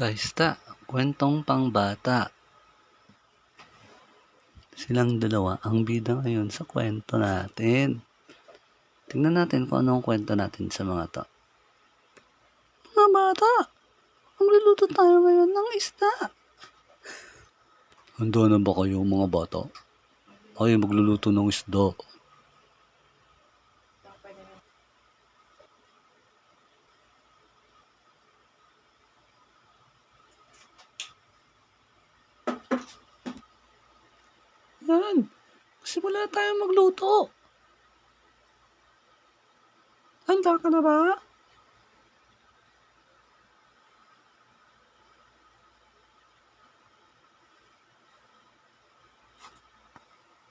Kaista, kwentong pangbata. Silang dalawa ang bida ngayon sa kwento natin. Tingnan natin kung ano ang kwento natin sa mga to. Mga bata, magluluto tayo ngayon ng isda. Handa na ba kayo mga bata? Ay, magluluto ng isda. Yan. Simula tayo magluto. Handa ka na ba?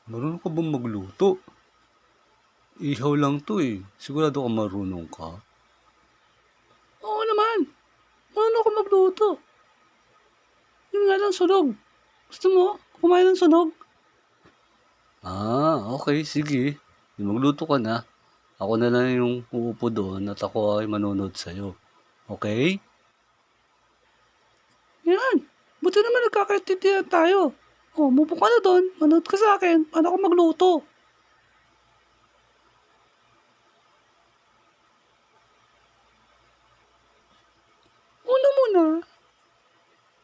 Marunong ka bang magluto? Ihaw lang to eh. Sigurado ka marunong ka. Oo naman. Marunong ka magluto. Yun nga lang sunog. Gusto mo? Kumain ng sunog? Ah, okay. Sige. Magluto ka na. Ako na lang yung uupo doon at ako ay manonood sa'yo. Okay? Yan. Buti naman nagkakaintindihan tayo. O, oh, mupo ka na doon. Manood ka sa akin. Paano ako magluto? Una muna,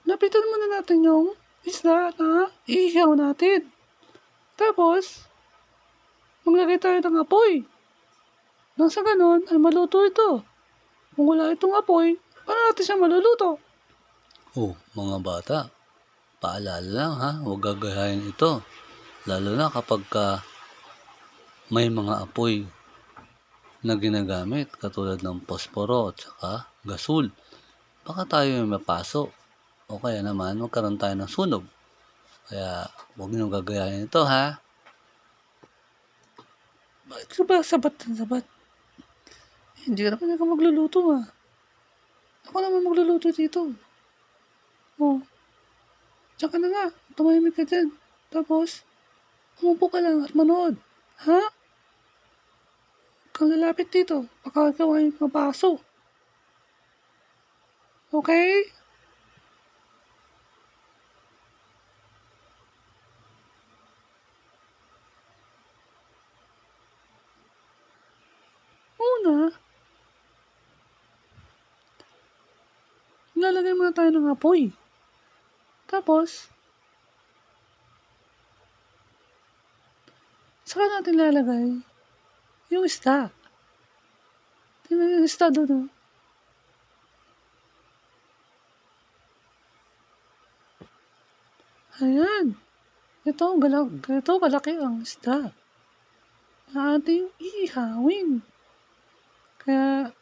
lapitan muna natin yung isda na iihaw natin. Tapos, maglagay tayo ng apoy. Nang sa ganon, ay maluto ito. Kung wala itong apoy, paano natin siya maluluto? Oh, mga bata, paalala lang ha, huwag gagayahin ito. Lalo na kapag ka may mga apoy na ginagamit katulad ng posporo at saka gasol. Baka tayo may mapaso o kaya naman magkaroon tayo ng sunog. Kaya huwag nyo gagayahin ito ha. Bakit ka ba sabat ng sabat? Hindi ka naman ako magluluto ha. Ako naman magluluto dito. Oh. Diyan ka na nga. Tumahimik ka dyan. Tapos, umupo ka lang at manood. Ha? Kang lalapit dito. Baka ikaw ay mapaso. Okay? Una, lalagay muna tayo ng apoy. Tapos, saka natin lalagay yung isda. Tingnan yung isda doon. Oh. Ayan. Ito, galag, ito kalaki ang isda. Na ating ihawin. Kaya,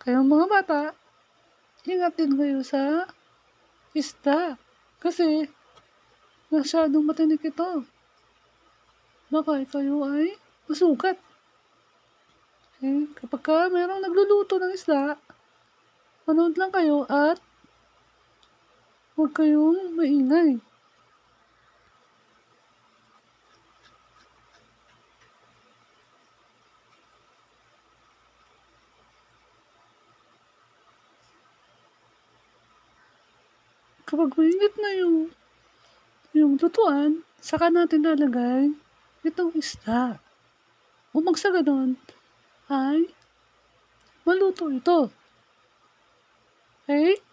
kayong mga bata, ingat din kayo sa isda. Kasi, masyadong matinik ito. Baka kayo ay masugat. Okay? Kapag ka mayroong nagluluto ng isda, manood lang kayo at huwag kayong maingay. Kapag mainit na yung yung lutuan, saka natin lalagay itong isda. Umag sa ganon, ay maluto ito. Okay?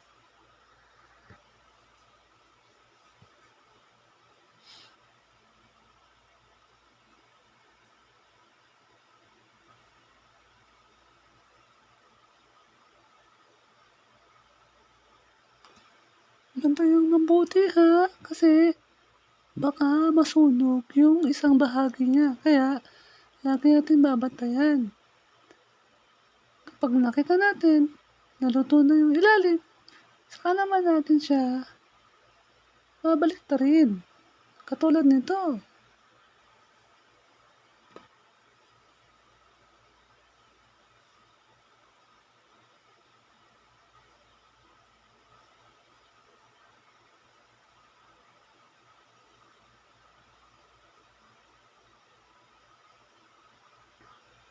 Bantayan mabuti ha, kasi baka masunog yung isang bahagi niya. Kaya, lagi natin babantayan. Kapag nakita natin, naluto na yung ilalim, saka naman natin siya babalik na rin. Katulad nito.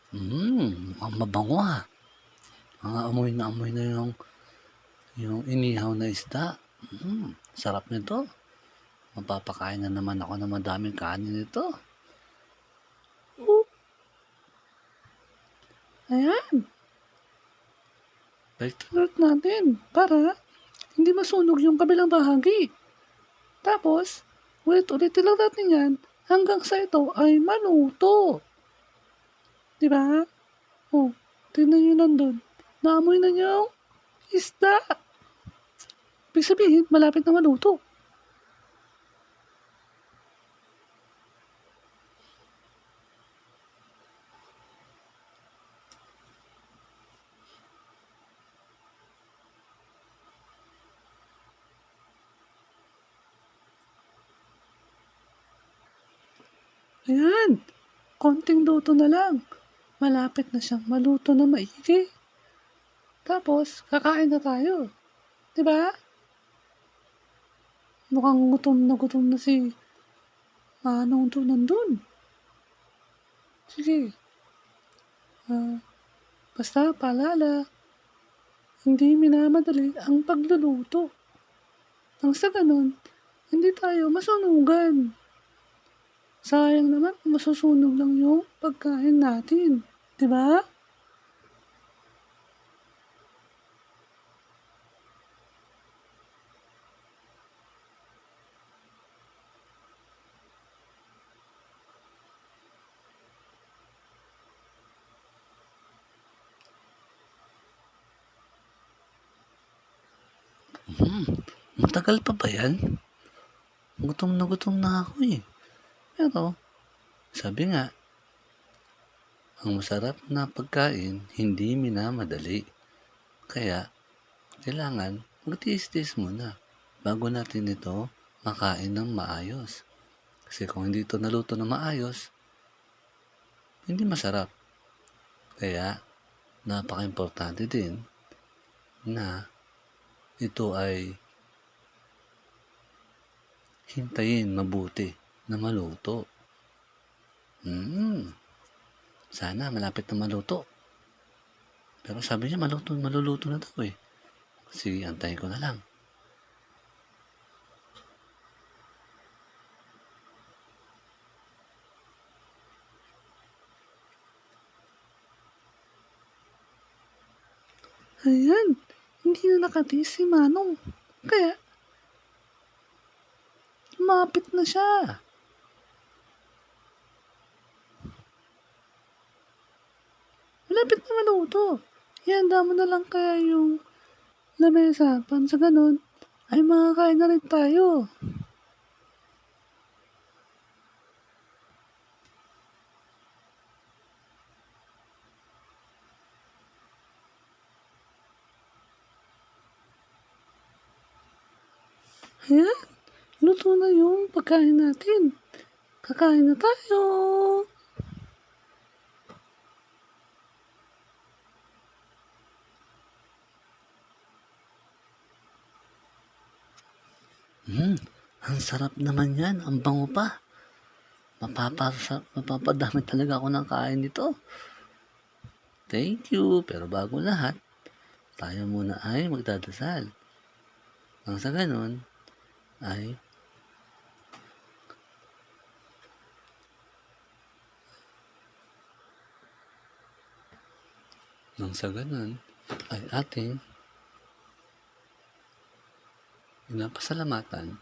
Hmm, mukhang mabango ah. Mga amoy na amoy na yung Yung inihaw na isda. Mm, sarap nito. Mapapakain na naman ako ng madaming kanin nito. Oh. Ayan. Balik natin para hindi masunog yung kabilang bahagi. Tapos, ulit-ulit lang natin yan hanggang sa ito ay maluto. Di ba? Oh, tingnan nyo nandun. Naamoy na niyo yung isda. Ibig sabihin, malapit na maluto. Ayan, konting luto na lang. Malapit na siyang maluto na maigi. Tapos, kakain na tayo. Ba? Mukhang gutom na gutom na si Manong to nandun. Sige. Ah, basta paalala, hindi minamadali ang pagluluto. Nang sa ganun, hindi tayo masunugan. Sayang naman kung masusunog lang yung pagkain natin. Ba? Hmm, matagal pa ba yan? Gutom na gutom na ako eh. Pero, sabi nga, ang masarap na pagkain hindi minamadali. Kaya, kailangan magtiis-tiis muna bago natin ito makain ng maayos. Kasi kung hindi ito naluto na maayos, hindi masarap. Kaya, napaka-importante din na ito ay hintayin mabuti na maluto. Hmm. Sana malapit na maluto. Pero sabi niya maluto, maluluto na daw eh. Sige, antayin ko na lang. Ayan, hindi na nakatiis si Manong. Kaya, lumapit na siya. Maluto. Ihanda mo na lang kaya yung lamesa. Pan sa ganun, ay makakain na rin tayo. Ayan, luto na yung pagkain natin. Kakain na tayo. Hmm, ang sarap naman yan. Ang bango pa. Mapapasa, mapapadami talaga ako ng kain nito. Thank you. Pero bago lahat, tayo muna ay magdadasal. Nang sa ganun, ay nang sa ganun, ay ating pinapasalamatan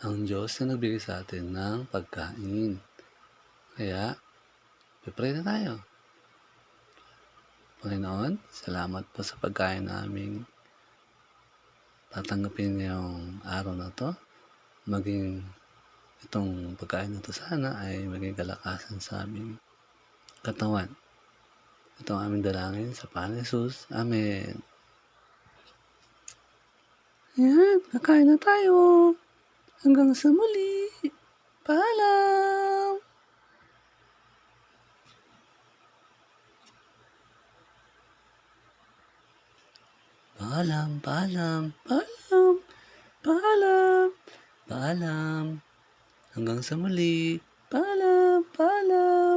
ang Diyos na nagbigay sa atin ng pagkain. Kaya, pipray na tayo. Panginoon, salamat po sa pagkain naming tatanggapin ngayong araw na to. Maging itong pagkain na to sana ay maging kalakasan sa aming katawan. Ito ang aming dalangin sa Panginoon. Amen. Ayan, kakain na tayo. Hanggang sa muli. Paalam. Paalam, paalam, Paalam. Paalam. paalam. Hanggang sa muli. Paalam. Paalam.